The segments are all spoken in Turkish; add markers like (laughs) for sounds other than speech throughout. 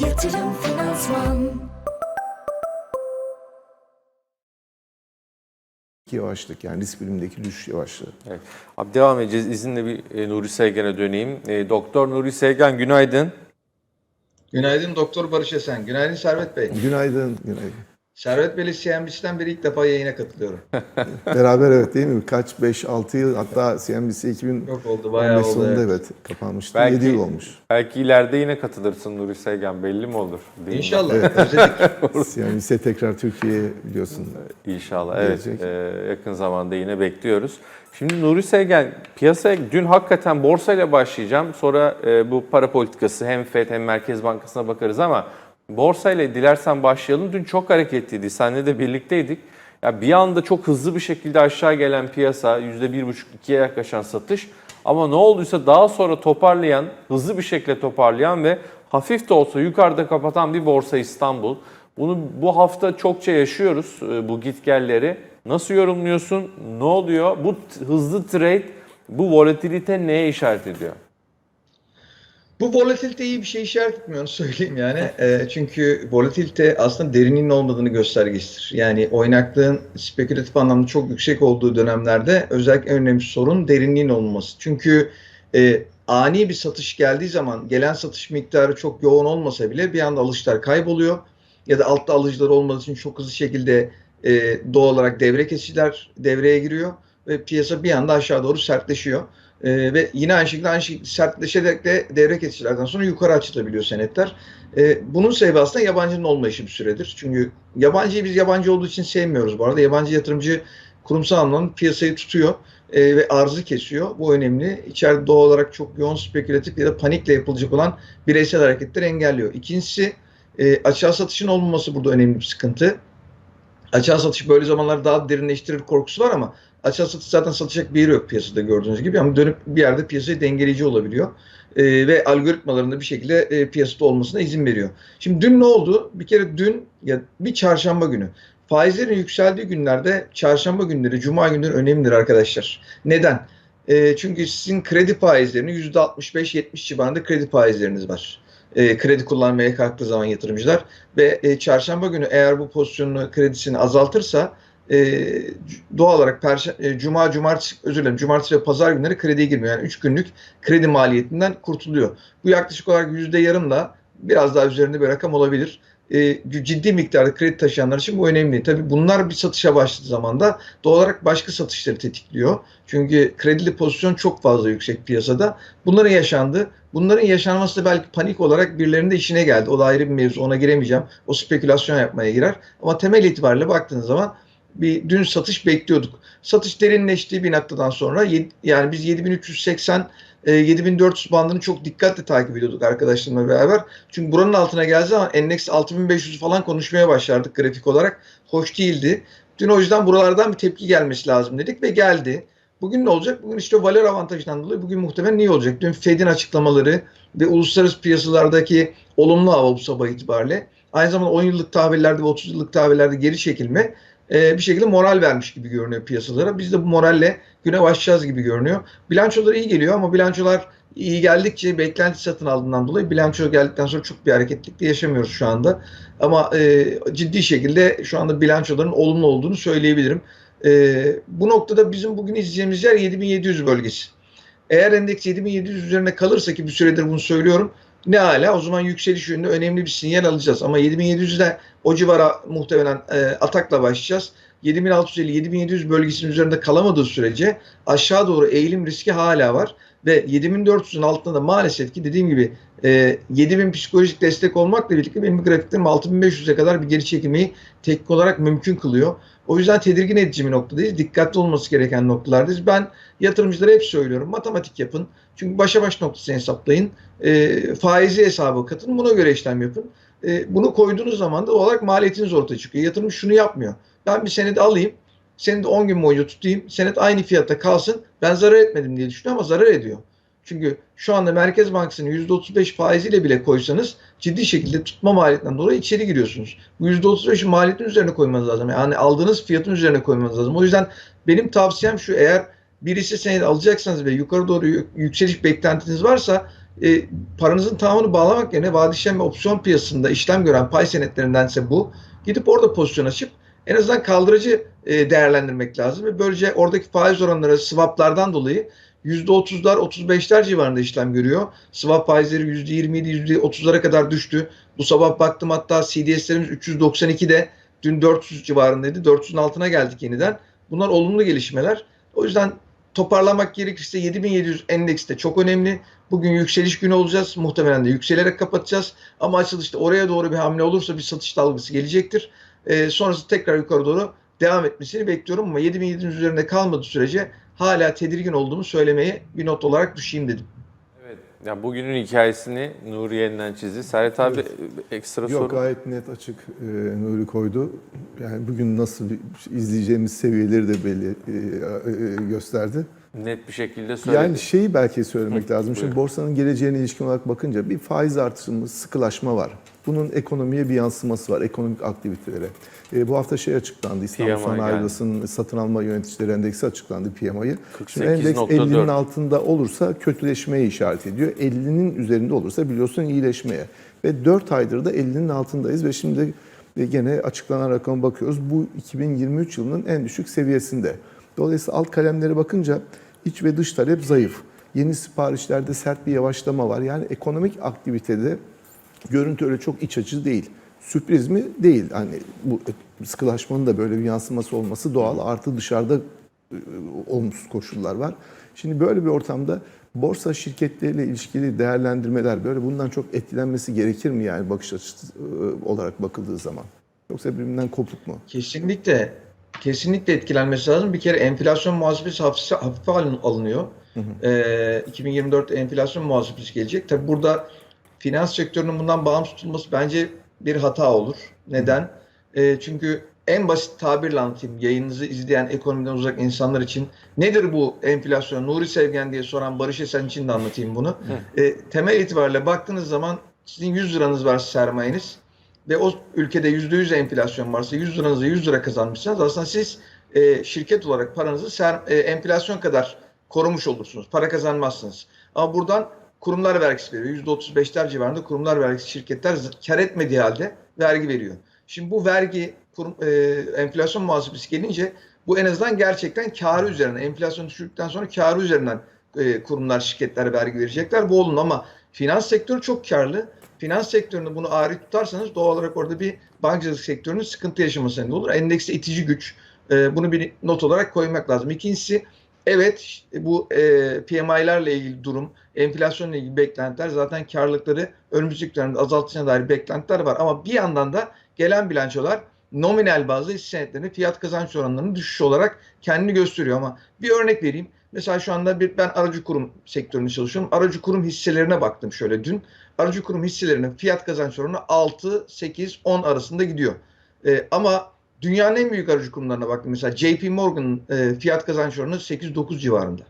Yatırım Finansman yavaşlık yani risk birimindeki düşüş yavaşlığı. Evet. Abi devam edeceğiz. İzinle bir e, Nuri Sevgen'e döneyim. E, Doktor Nuri Sevgen günaydın. Günaydın Doktor Barış Esen. Günaydın Servet Bey. Günaydın, günaydın. Servet Bey'le CNBC'den beri ilk defa yayına katılıyorum. (laughs) Beraber evet değil mi? Kaç 5-6 yıl hatta CNBC 2015 Yok oldu bayağı oldu. sonunda evet. evet, kapanmıştı. Belki- 7 yıl olmuş. Belki ileride yine katılırsın Nuri Sevgen. Belli mi olur? Değil mi? İnşallah. Özledik. (laughs) CNBC tekrar Türkiye'ye biliyorsun. İnşallah. Evet. Gelecek. e, yakın zamanda yine bekliyoruz. Şimdi Nuri Sevgen piyasaya dün hakikaten borsayla başlayacağım. Sonra e, bu para politikası hem FED hem Merkez Bankası'na bakarız ama borsayla dilersen başlayalım. Dün çok hareketliydi. Seninle de birlikteydik. Ya bir anda çok hızlı bir şekilde aşağı gelen piyasa %1,5-2'ye yaklaşan satış. Ama ne olduysa daha sonra toparlayan, hızlı bir şekilde toparlayan ve hafif de olsa yukarıda kapatan bir borsa İstanbul. Bunu bu hafta çokça yaşıyoruz e, bu gitgelleri. Nasıl yorumluyorsun? Ne oluyor? Bu hızlı trade, bu volatilite neye işaret ediyor? Bu volatilite iyi bir şey işaret etmiyor onu söyleyeyim yani. Ee, çünkü volatilite aslında derinliğin olmadığını göstergesidir. Yani oynaklığın spekülatif anlamda çok yüksek olduğu dönemlerde özellikle önemli sorun derinliğin olmaması. Çünkü e, ani bir satış geldiği zaman gelen satış miktarı çok yoğun olmasa bile bir anda alışlar kayboluyor. Ya da altta alıcılar olmadığı için çok hızlı şekilde e, doğal olarak devre kesiciler devreye giriyor. Ve piyasa bir anda aşağı doğru sertleşiyor. Ee, ve yine aynı şekilde aynı sertleşerek de devre kesicilerden sonra yukarı açılabiliyor senetler. Ee, bunun sebebi aslında yabancının olmayışı bir süredir. Çünkü yabancıyı biz yabancı olduğu için sevmiyoruz bu arada. Yabancı yatırımcı kurumsal anlamda piyasayı tutuyor e, ve arzı kesiyor. Bu önemli. İçeride doğal olarak çok yoğun spekülatif ya da panikle yapılacak olan bireysel hareketleri engelliyor. İkincisi e, açığa satışın olmaması burada önemli bir sıkıntı. Açığa satış böyle zamanlar daha derinleştirir korkusu var ama açığa satış zaten satacak bir yeri yok piyasada gördüğünüz gibi ama dönüp bir yerde piyasayı dengeleyici olabiliyor. Ee, ve algoritmalarında bir şekilde e, piyasada olmasına izin veriyor. Şimdi dün ne oldu? Bir kere dün ya bir çarşamba günü faizlerin yükseldiği günlerde çarşamba günleri, cuma günleri önemlidir arkadaşlar. Neden? E, çünkü sizin kredi faizlerinin %65-70 civarında kredi faizleriniz var. E, kredi kullanmaya kalktığı zaman yatırımcılar ve e, çarşamba günü eğer bu pozisyonunu kredisini azaltırsa e, doğal olarak perşembe, e, cuma, cumartesi, özür dilerim, cumartesi ve pazar günleri krediye girmiyor. Yani 3 günlük kredi maliyetinden kurtuluyor. Bu yaklaşık olarak yüzde yarımla biraz daha üzerinde bir rakam olabilir. E, ciddi miktarda kredi taşıyanlar için bu önemli. Tabii bunlar bir satışa başladığı zaman da doğal olarak başka satışları tetikliyor. Çünkü kredili pozisyon çok fazla yüksek piyasada. Bunların yaşandı. Bunların yaşanması da belki panik olarak birilerinin de işine geldi. O da ayrı bir mevzu. Ona giremeyeceğim. O spekülasyon yapmaya girer. Ama temel itibariyle baktığınız zaman bir dün satış bekliyorduk. Satış derinleştiği bir noktadan sonra yani biz 7380 e, 7400 bandını çok dikkatle takip ediyorduk arkadaşlarımla beraber. Çünkü buranın altına geldiği zaman endeks 6500 falan konuşmaya başlardık grafik olarak. Hoş değildi. Dün o yüzden buralardan bir tepki gelmesi lazım dedik ve geldi. Bugün ne olacak? Bugün işte valör avantajından dolayı bugün muhtemelen iyi olacak? Dün Fed'in açıklamaları ve uluslararası piyasalardaki olumlu hava bu sabah itibariyle aynı zamanda 10 yıllık tahvillerde ve 30 yıllık tahvillerde geri çekilme e, bir şekilde moral vermiş gibi görünüyor piyasalara. Biz de bu moralle güne başlayacağız gibi görünüyor. Bilançolar iyi geliyor ama bilançolar iyi geldikçe beklenti satın aldığından dolayı bilanço geldikten sonra çok bir hareketlilik de yaşamıyoruz şu anda. Ama e, ciddi şekilde şu anda bilançoların olumlu olduğunu söyleyebilirim. E, bu noktada bizim bugün izleyeceğimiz yer 7700 bölgesi. Eğer endeks 7700 üzerine kalırsa ki bir süredir bunu söylüyorum ne hala o zaman yükseliş yönünde önemli bir sinyal alacağız. Ama 7700'de o civara muhtemelen e, atakla başlayacağız. 7650-7700 bölgesinin üzerinde kalamadığı sürece aşağı doğru eğilim riski hala var. Ve 7400'ün altında da maalesef ki dediğim gibi e, 7000 psikolojik destek olmakla birlikte benim grafiklerim 6500'e kadar bir geri çekilmeyi teknik olarak mümkün kılıyor. O yüzden tedirgin edici bir noktadayız. Dikkatli olması gereken noktalardayız. Ben yatırımcılara hep söylüyorum. Matematik yapın. Çünkü başa baş noktasını hesaplayın. E, faizi hesabı katın. Buna göre işlem yapın. E, bunu koyduğunuz zaman da olarak maliyetiniz ortaya çıkıyor. Yatırım şunu yapmıyor. Ben bir senedi alayım. Senedi 10 gün boyunca tutayım. Senet aynı fiyatta kalsın. Ben zarar etmedim diye düşünüyor ama zarar ediyor. Çünkü şu anda Merkez Bankası'nın %35 faiziyle bile koysanız ciddi şekilde tutma maliyetinden dolayı içeri giriyorsunuz. Bu %35'i maliyetin üzerine koymanız lazım. Yani aldığınız fiyatın üzerine koymanız lazım. O yüzden benim tavsiyem şu eğer birisi senedi alacaksanız ve yukarı doğru yükseliş beklentiniz varsa e, paranızın tamamını bağlamak yerine vade ve opsiyon piyasasında işlem gören pay senetlerindense bu gidip orada pozisyon açıp en azından kaldırıcı e, değerlendirmek lazım ve böylece oradaki faiz oranları swaplardan dolayı %30'lar 35'ler civarında işlem görüyor. Swap faizleri %27 %30'lara kadar düştü. Bu sabah baktım hatta CDS'lerimiz 392'de dün 400 civarındaydı. 400'ün altına geldik yeniden. Bunlar olumlu gelişmeler. O yüzden toparlamak gerekirse 7700 endeks de çok önemli. Bugün yükseliş günü olacağız. Muhtemelen de yükselerek kapatacağız. Ama açılışta oraya doğru bir hamle olursa bir satış dalgası gelecektir. Ee, sonrası tekrar yukarı doğru devam etmesini bekliyorum ama 7700 üzerinde kalmadığı sürece hala tedirgin olduğumu söylemeye bir not olarak düşeyim dedim. Evet. Ya bugünün hikayesini Nuri yeniden çizdi. Serhat abi ekstra Yok soru. gayet net açık e, Nuri koydu. Yani bugün nasıl bir, izleyeceğimiz seviyeleri de belli e, e, gösterdi. Net bir şekilde söyledi. Yani şeyi belki söylemek lazım. Şimdi borsanın geleceğine ilişkin olarak bakınca bir faiz artışı, sıkılaşma var. Bunun ekonomiye bir yansıması var, ekonomik aktivitelere. E, bu hafta şey açıklandı, İstanbul PMI Sanayi. Odası'nın satın alma yöneticileri endeksi açıklandı PMI'yi. Şimdi endeks 48.4. 50'nin altında olursa kötüleşmeye işaret ediyor. 50'nin üzerinde olursa biliyorsun iyileşmeye. Ve 4 aydır da 50'nin altındayız ve şimdi gene açıklanan rakama bakıyoruz. Bu 2023 yılının en düşük seviyesinde. Dolayısıyla alt kalemlere bakınca iç ve dış talep zayıf. Yeni siparişlerde sert bir yavaşlama var. Yani ekonomik aktivitede görüntü öyle çok iç açıcı değil. Sürpriz mi? Değil. Hani bu sıkılaşmanın da böyle bir yansıması olması doğal. Artı dışarıda e, olumsuz koşullar var. Şimdi böyle bir ortamda borsa şirketleriyle ilişkili değerlendirmeler böyle bundan çok etkilenmesi gerekir mi yani bakış açısı e, olarak bakıldığı zaman? Yoksa birbirinden kopuk mu? Kesinlikle kesinlikle etkilenmesi lazım. Bir kere enflasyon muhasebesi hafife, hafife alın- alınıyor. Ee, 2024 enflasyon muhasebesi gelecek. Tabi burada finans sektörünün bundan bağımsız tutulması bence bir hata olur. Neden? Ee, çünkü en basit tabirle anlatayım. Yayınınızı izleyen ekonomiden uzak insanlar için nedir bu enflasyon? Nuri Sevgen diye soran Barış Esen için de anlatayım bunu. Ee, temel itibariyle baktığınız zaman sizin 100 liranız varsa sermayeniz ve o ülkede %100 enflasyon varsa 100 liranızı 100 lira kazanmışsınız. Aslında siz e, şirket olarak paranızı ser, e, enflasyon kadar korumuş olursunuz. Para kazanmazsınız. Ama buradan kurumlar vergisi veriyor. %35'ler civarında kurumlar vergisi şirketler kar etmediği halde vergi veriyor. Şimdi bu vergi kurum, e, enflasyon muhasebesi gelince bu en azından gerçekten karı üzerinden, enflasyon düşürdükten sonra karı üzerinden e, kurumlar, şirketler vergi verecekler. Bu olun ama finans sektörü çok karlı. Finans sektöründe bunu ağrı tutarsanız doğal olarak orada bir bankacılık sektörünün sıkıntı yaşaması nedeni olur. Endekste itici güç. E, bunu bir not olarak koymak lazım. İkincisi evet bu e, PMI'lerle ilgili durum, enflasyonla ilgili beklentiler zaten karlılıkları önümüzdeki dönemde azaltacağına dair beklentiler var. Ama bir yandan da gelen bilançolar nominal bazda hisse senetlerinin fiyat kazanç oranlarının düşüş olarak kendini gösteriyor. Ama bir örnek vereyim. Mesela şu anda bir ben aracı kurum sektöründe çalışıyorum. Aracı kurum hisselerine baktım şöyle dün. Aracı kurum hisselerinin fiyat kazanç oranı 6, 8, 10 arasında gidiyor. Ee, ama dünyanın en büyük aracı kurumlarına baktım. Mesela JP Morgan'ın e, fiyat kazanç oranı 8-9 civarında.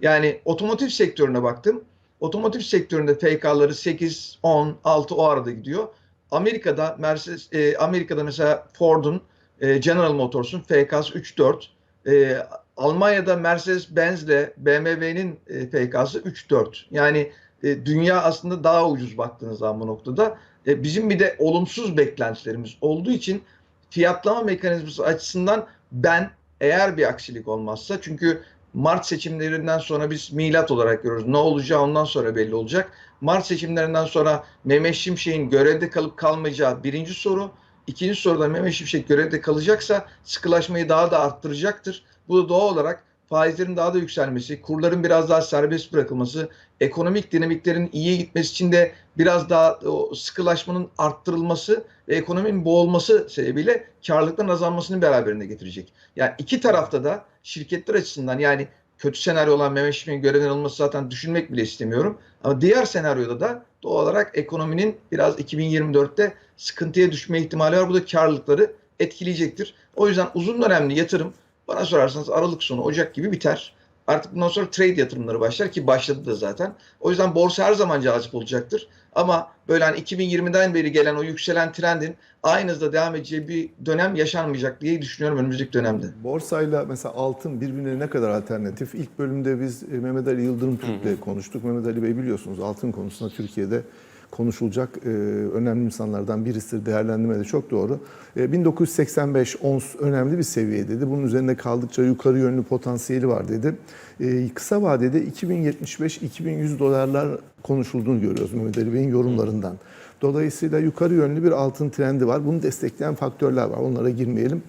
Yani otomotiv sektörüne baktım. Otomotiv sektöründe FK'ları 8, 10, 6 o arada gidiyor. Amerika'da Mercedes, e, Amerika'da mesela Ford'un, e, General Motors'un FK'sı 3-4. E, Almanya'da Mercedes-Benz'le BMW'nin e, FK'sı 3-4. Yani e, dünya aslında daha ucuz baktığınız zaman bu noktada. E, bizim bir de olumsuz beklentilerimiz olduğu için fiyatlama mekanizması açısından ben eğer bir aksilik olmazsa çünkü Mart seçimlerinden sonra biz milat olarak görüyoruz. Ne olacağı ondan sonra belli olacak. Mart seçimlerinden sonra Mehmet Şimşek'in görevde kalıp kalmayacağı birinci soru. İkinci soruda Mehmet Şimşek görevde kalacaksa sıkılaşmayı daha da arttıracaktır. Bu da doğal olarak faizlerin daha da yükselmesi, kurların biraz daha serbest bırakılması, ekonomik dinamiklerin iyiye gitmesi için de biraz daha o sıkılaşmanın arttırılması ve ekonominin boğulması sebebiyle karlılıkların azalmasını beraberinde getirecek. Yani iki tarafta da şirketler açısından yani kötü senaryo olan Mehmet Şimşek'in görevden alınması zaten düşünmek bile istemiyorum. Ama diğer senaryoda da doğal olarak ekonominin biraz 2024'te sıkıntıya düşme ihtimali var. Bu da karlılıkları etkileyecektir. O yüzden uzun dönemli yatırım bana sorarsanız Aralık sonu Ocak gibi biter. Artık bundan sonra trade yatırımları başlar ki başladı da zaten. O yüzden borsa her zaman cazip olacaktır. Ama böyle hani 2020'den beri gelen o yükselen trendin aynı hızda devam edeceği bir dönem yaşanmayacak diye düşünüyorum önümüzdeki dönemde. Borsayla mesela altın birbirine ne kadar alternatif? İlk bölümde biz e, Mehmet Ali Yıldırım Türk'le konuştuk. Mehmet Ali Bey biliyorsunuz altın konusunda Türkiye'de konuşulacak e, önemli insanlardan birisidir. Değerlendirmede çok doğru. E, 1985 ons önemli bir seviye dedi. Bunun üzerinde kaldıkça yukarı yönlü potansiyeli var dedi. E, kısa vadede 2075-2100 dolarlar konuşulduğunu görüyoruz Mehmet Ali Bey'in yorumlarından. Dolayısıyla yukarı yönlü bir altın trendi var. Bunu destekleyen faktörler var. Onlara girmeyelim.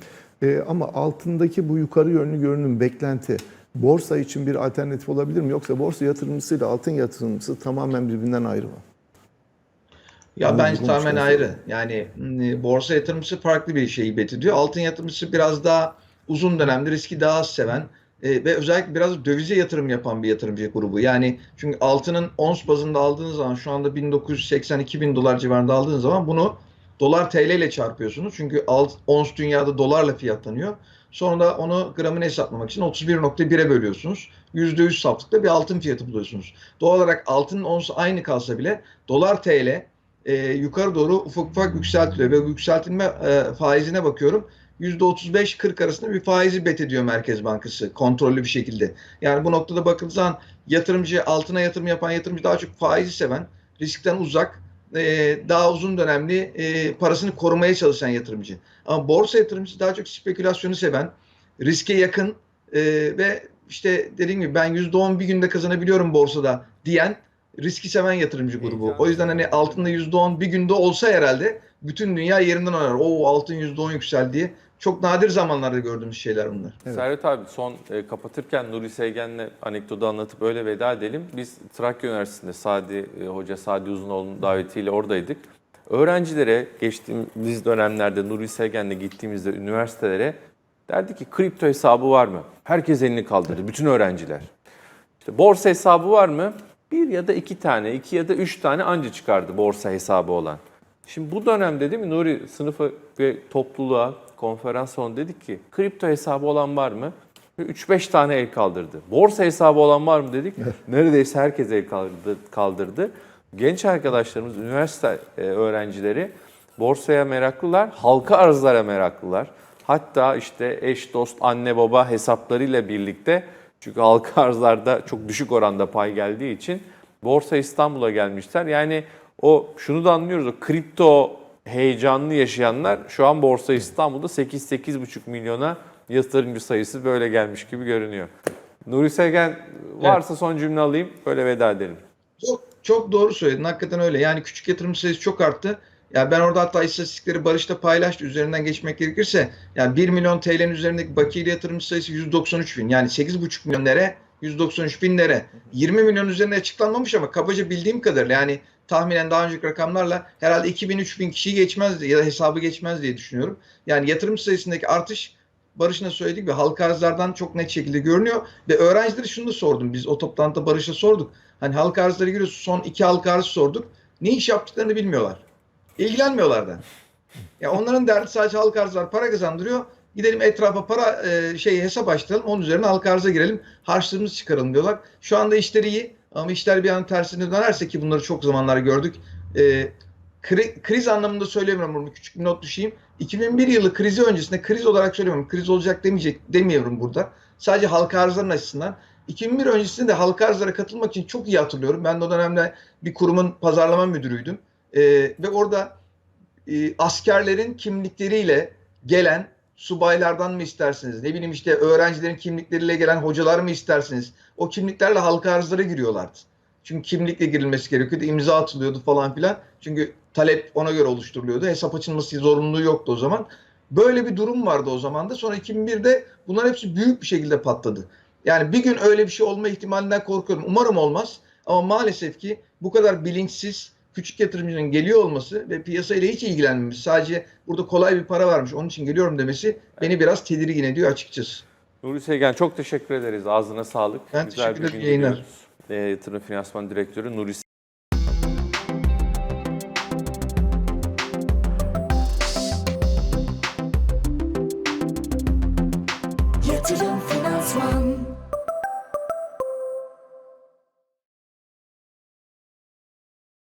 E, ama altındaki bu yukarı yönlü görünüm, beklenti borsa için bir alternatif olabilir mi? Yoksa borsa yatırımcısıyla altın yatırımcısı tamamen birbirinden ayrı mı? Ya bence tamamen ayrı. Yani m, borsa yatırımcısı farklı bir şeyi bet ediyor. Altın yatırımcısı biraz daha uzun dönemde riski daha az seven e, ve özellikle biraz dövize yatırım yapan bir yatırımcı grubu. Yani çünkü altının ons bazında aldığınız zaman şu anda 1980-2000 dolar civarında aldığınız zaman bunu dolar TL ile çarpıyorsunuz. Çünkü alt, ons dünyada dolarla fiyatlanıyor. Sonra da onu gramını hesaplamak için 31.1'e bölüyorsunuz. %100 saflıkta bir altın fiyatı buluyorsunuz. Doğal olarak altının onsu aynı kalsa bile dolar TL e, yukarı doğru ufak ufak yükseltiliyor ve bu yükseltilme e, faizine bakıyorum. %35-40 arasında bir faizi bet ediyor Merkez Bankası kontrollü bir şekilde. Yani bu noktada bakıldığı zaman yatırımcı, altına yatırım yapan yatırımcı daha çok faizi seven, riskten uzak, e, daha uzun dönemli e, parasını korumaya çalışan yatırımcı. Ama borsa yatırımcısı daha çok spekülasyonu seven, riske yakın e, ve işte dediğim gibi ben %10 bir günde kazanabiliyorum borsada diyen riski seven yatırımcı grubu. O yüzden hani altında %10 bir günde olsa herhalde bütün dünya yerinden oynar. O altın %10 yükseldi. Çok nadir zamanlarda gördüğümüz şeyler bunlar. Evet. Servet abi son e, kapatırken Nuri Sevgen'le anekdotu anlatıp öyle veda edelim. Biz Trakya Üniversitesi'nde Sadi e, Hoca Sadi Uzunoğlu'nun davetiyle oradaydık. Öğrencilere geçtiğimiz dönemlerde Nuri Sevgen'le gittiğimizde üniversitelere derdi ki kripto hesabı var mı? Herkes elini kaldırdı, bütün öğrenciler. İşte borsa hesabı var mı? Bir ya da iki tane, iki ya da üç tane anca çıkardı borsa hesabı olan. Şimdi bu dönemde değil mi Nuri sınıfa ve topluluğa konferans salonu dedik ki kripto hesabı olan var mı? 3-5 tane el kaldırdı. Borsa hesabı olan var mı dedik. Neredeyse herkes el kaldırdı. kaldırdı. Genç arkadaşlarımız, üniversite e, öğrencileri borsaya meraklılar, halka arzlara meraklılar. Hatta işte eş, dost, anne, baba hesaplarıyla birlikte çünkü halka (laughs) arzlarda çok düşük oranda pay geldiği için Borsa İstanbul'a gelmişler. Yani o şunu da anlıyoruz o kripto heyecanlı yaşayanlar şu an Borsa İstanbul'da 8-8,5 milyona yatırımcı sayısı böyle gelmiş gibi görünüyor. Nuri Sevgen varsa son cümle alayım böyle veda edelim. Çok, çok doğru söyledin. Hakikaten öyle. Yani küçük yatırımcı sayısı çok arttı. Ya ben orada hatta istatistikleri Barış'ta paylaştı. Üzerinden geçmek gerekirse yani 1 milyon TL'nin üzerindeki bakiyeli yatırımcı sayısı 193 bin. Yani 8,5 milyon lira 193 bin lira. 20 milyon üzerinde açıklanmamış ama kabaca bildiğim kadarıyla yani tahminen daha önceki rakamlarla herhalde 2000-3000 kişiyi geçmez ya da hesabı geçmez diye düşünüyorum. Yani yatırımcı sayısındaki artış Barış'ın da söylediği gibi halka arzlardan çok net şekilde görünüyor. Ve öğrencilere şunu da sordum. Biz o toplantıda Barış'a sorduk. Hani halka arzları giriyoruz. Son iki halka arzı sorduk. Ne iş yaptıklarını bilmiyorlar. İlgilenmiyorlar da. Ya onların derdi sadece halka arzlar para kazandırıyor. Gidelim etrafa para e, şey hesap açtıralım. Onun üzerine halka arza girelim. Harçlığımızı çıkaralım diyorlar. Şu anda işleri iyi. Ama işler bir an tersine dönerse ki bunları çok zamanlar gördük. E, kri- kriz anlamında söylemiyorum bunu. Küçük bir not düşeyim. 2001 yılı krizi öncesinde kriz olarak söylemiyorum. Kriz olacak demeyecek demiyorum burada. Sadece halka arzların açısından. 2001 öncesinde de arzlara katılmak için çok iyi hatırlıyorum. Ben de o dönemde bir kurumun pazarlama müdürüydüm. E, ve orada e, askerlerin kimlikleriyle gelen subaylardan mı istersiniz? Ne bileyim işte öğrencilerin kimlikleriyle gelen hocalar mı istersiniz? O kimliklerle halka arzlara giriyorlardı. Çünkü kimlikle girilmesi gerekiyordu. imza atılıyordu falan filan. Çünkü talep ona göre oluşturuluyordu. Hesap açılması zorunluluğu yoktu o zaman. Böyle bir durum vardı o zaman da. Sonra 2001'de bunların hepsi büyük bir şekilde patladı. Yani bir gün öyle bir şey olma ihtimalinden korkuyorum. Umarım olmaz. Ama maalesef ki bu kadar bilinçsiz, küçük yatırımcının geliyor olması ve piyasayla hiç ilgilenmemesi, sadece burada kolay bir para varmış onun için geliyorum demesi beni biraz tedirgin ediyor açıkçası. Nuri Sevgen çok teşekkür ederiz. Ağzına sağlık. Ben Güzel teşekkür ederim, yayınlar. E, Yatırım Finansman Direktörü Nuri